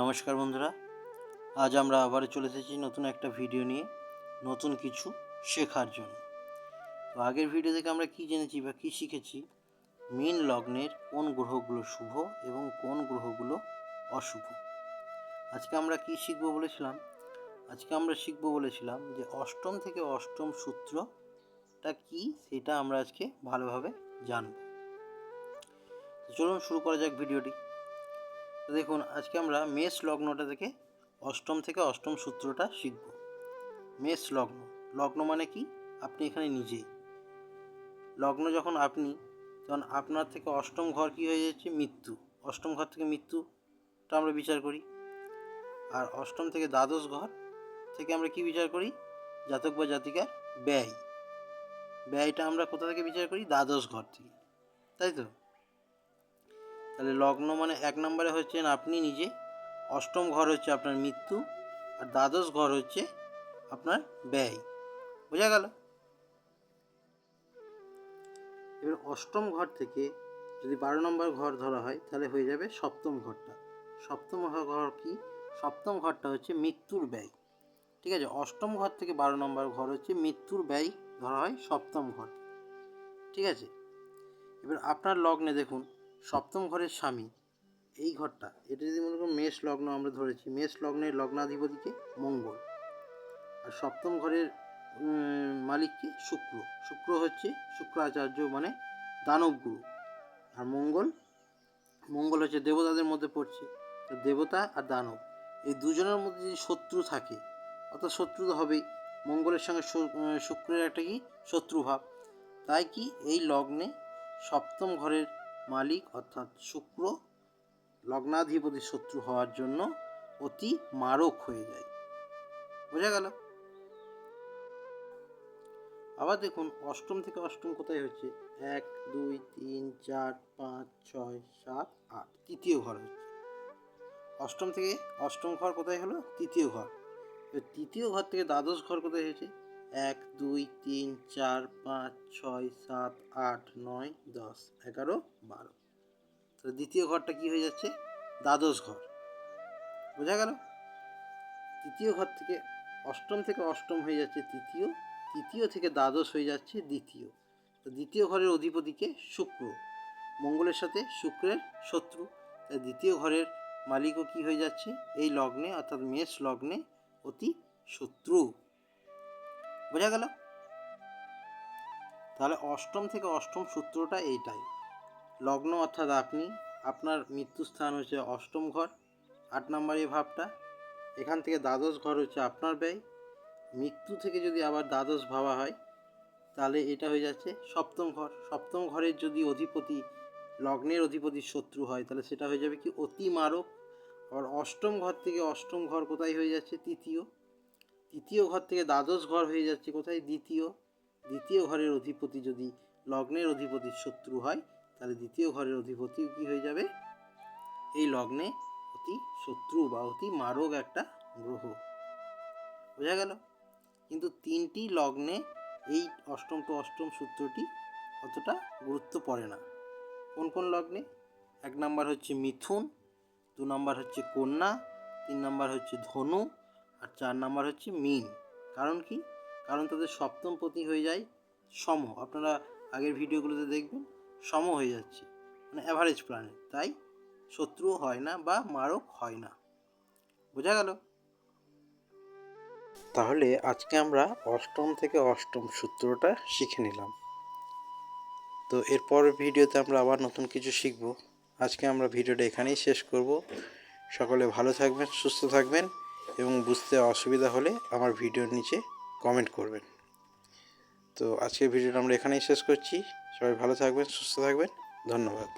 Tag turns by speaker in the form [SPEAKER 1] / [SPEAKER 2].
[SPEAKER 1] নমস্কার বন্ধুরা আজ আমরা আবার চলে এসেছি নতুন একটা ভিডিও নিয়ে নতুন কিছু শেখার জন্য তো আগের ভিডিও থেকে আমরা কি জেনেছি বা কি শিখেছি মীন লগ্নের কোন গ্রহগুলো শুভ এবং কোন গ্রহগুলো অশুভ আজকে আমরা কি শিখব বলেছিলাম আজকে আমরা শিখব বলেছিলাম যে অষ্টম থেকে অষ্টম সূত্রটা কি সেটা আমরা আজকে ভালোভাবে জানব চলুন শুরু করা যাক ভিডিওটি তো দেখুন আজকে আমরা মেষ লগ্নটা থেকে অষ্টম থেকে অষ্টম সূত্রটা শিখব মেষ লগ্ন লগ্ন মানে কি আপনি এখানে নিজে লগ্ন যখন আপনি তখন আপনার থেকে অষ্টম ঘর কী হয়ে যাচ্ছে মৃত্যু অষ্টম ঘর থেকে মৃত্যুটা আমরা বিচার করি আর অষ্টম থেকে দ্বাদশ ঘর থেকে আমরা কি বিচার করি জাতক বা জাতিকার ব্যয় ব্যয়টা আমরা কোথা থেকে বিচার করি দ্বাদশ ঘর থেকে তাই তো তাহলে লগ্ন মানে এক নম্বরে হচ্ছেন আপনি নিজে অষ্টম ঘর হচ্ছে আপনার মৃত্যু আর দ্বাদশ ঘর হচ্ছে আপনার ব্যয় বোঝা গেল এবার অষ্টম ঘর থেকে যদি বারো নম্বর ঘর ধরা হয় তাহলে হয়ে যাবে সপ্তম ঘরটা সপ্তম ঘর কি সপ্তম ঘরটা হচ্ছে মৃত্যুর ব্যয় ঠিক আছে অষ্টম ঘর থেকে বারো নম্বর ঘর হচ্ছে মৃত্যুর ব্যয় ধরা হয় সপ্তম ঘর ঠিক আছে এবার আপনার লগ্নে দেখুন সপ্তম ঘরের স্বামী এই ঘরটা এটা যদি মনে করো মেষ লগ্ন আমরা ধরেছি মেষ লগ্নের লগ্নাধিপতিকে মঙ্গল আর সপ্তম ঘরের মালিককে শুক্র শুক্র হচ্ছে শুক্রাচার্য মানে দানবগুরু আর মঙ্গল মঙ্গল হচ্ছে দেবতাদের মধ্যে পড়ছে দেবতা আর দানব এই দুজনের মধ্যে যদি শত্রু থাকে অর্থাৎ শত্রু তো হবেই মঙ্গলের সঙ্গে শুক্রের একটা কি শত্রুভাব তাই কি এই লগ্নে সপ্তম ঘরের মালিক অর্থাৎ শুক্র লগ্নাধিপতি শত্রু হওয়ার জন্য অতি মারক হয়ে যায় বোঝা গেল আবার দেখুন অষ্টম থেকে অষ্টম কোথায় হচ্ছে এক দুই তিন চার পাঁচ ছয় সাত আট তৃতীয় ঘর হচ্ছে অষ্টম থেকে অষ্টম ঘর কোথায় হলো তৃতীয় ঘর তৃতীয় ঘর থেকে দ্বাদশ ঘর কোথায় হয়েছে এক দুই তিন চার পাঁচ ছয় সাত আট নয় দশ এগারো বারো তো দ্বিতীয় ঘরটা কি হয়ে যাচ্ছে দ্বাদশ ঘর বোঝা গেল তৃতীয় ঘর থেকে অষ্টম থেকে অষ্টম হয়ে যাচ্ছে তৃতীয় তৃতীয় থেকে দ্বাদশ হয়ে যাচ্ছে দ্বিতীয় তো দ্বিতীয় ঘরের অধিপতিকে শুক্র মঙ্গলের সাথে শুক্রের শত্রু তাই দ্বিতীয় ঘরের মালিকও কি হয়ে যাচ্ছে এই লগ্নে অর্থাৎ মেষ লগ্নে অতি শত্রু বোঝা গেল তাহলে অষ্টম থেকে অষ্টম সূত্রটা এইটাই লগ্ন অর্থাৎ আপনি আপনার মৃত্যুস্থান হচ্ছে অষ্টম ঘর আট নম্বর এই ভাবটা এখান থেকে দ্বাদশ ঘর হচ্ছে আপনার ব্যয় মৃত্যু থেকে যদি আবার দ্বাদশ ভাবা হয় তাহলে এটা হয়ে যাচ্ছে সপ্তম ঘর সপ্তম ঘরের যদি অধিপতি লগ্নের অধিপতি শত্রু হয় তাহলে সেটা হয়ে যাবে কি অতিমারক আবার অষ্টম ঘর থেকে অষ্টম ঘর কোথায় হয়ে যাচ্ছে তৃতীয় তৃতীয় ঘর থেকে দ্বাদশ ঘর হয়ে যাচ্ছে কোথায় দ্বিতীয় দ্বিতীয় ঘরের অধিপতি যদি লগ্নের অধিপতির শত্রু হয় তাহলে দ্বিতীয় ঘরের অধিপতি কি হয়ে যাবে এই লগ্নে অতি শত্রু বা অতি মারক একটা গ্রহ বোঝা গেল কিন্তু তিনটি লগ্নে এই অষ্টম তো অষ্টম সূত্রটি অতটা গুরুত্ব পড়ে না কোন কোন লগ্নে এক নাম্বার হচ্ছে মিথুন দু নাম্বার হচ্ছে কন্যা তিন নাম্বার হচ্ছে ধনু আর চার নাম্বার হচ্ছে মিন কারণ কি কারণ তাদের সপ্তম প্রতি হয়ে যায় সম আপনারা আগের ভিডিওগুলোতে দেখবেন সম হয়ে যাচ্ছে মানে অ্যাভারেজ প্ল্যানেট তাই শত্রু হয় না বা মারক হয় না বোঝা গেল তাহলে আজকে আমরা অষ্টম থেকে অষ্টম সূত্রটা শিখে নিলাম তো এরপর ভিডিওতে আমরা আবার নতুন কিছু শিখব আজকে আমরা ভিডিওটা এখানেই শেষ করব সকলে ভালো থাকবেন সুস্থ থাকবেন এবং বুঝতে অসুবিধা হলে আমার ভিডিওর নিচে কমেন্ট করবেন তো আজকের ভিডিওটা আমরা এখানেই শেষ করছি সবাই ভালো থাকবেন সুস্থ থাকবেন ধন্যবাদ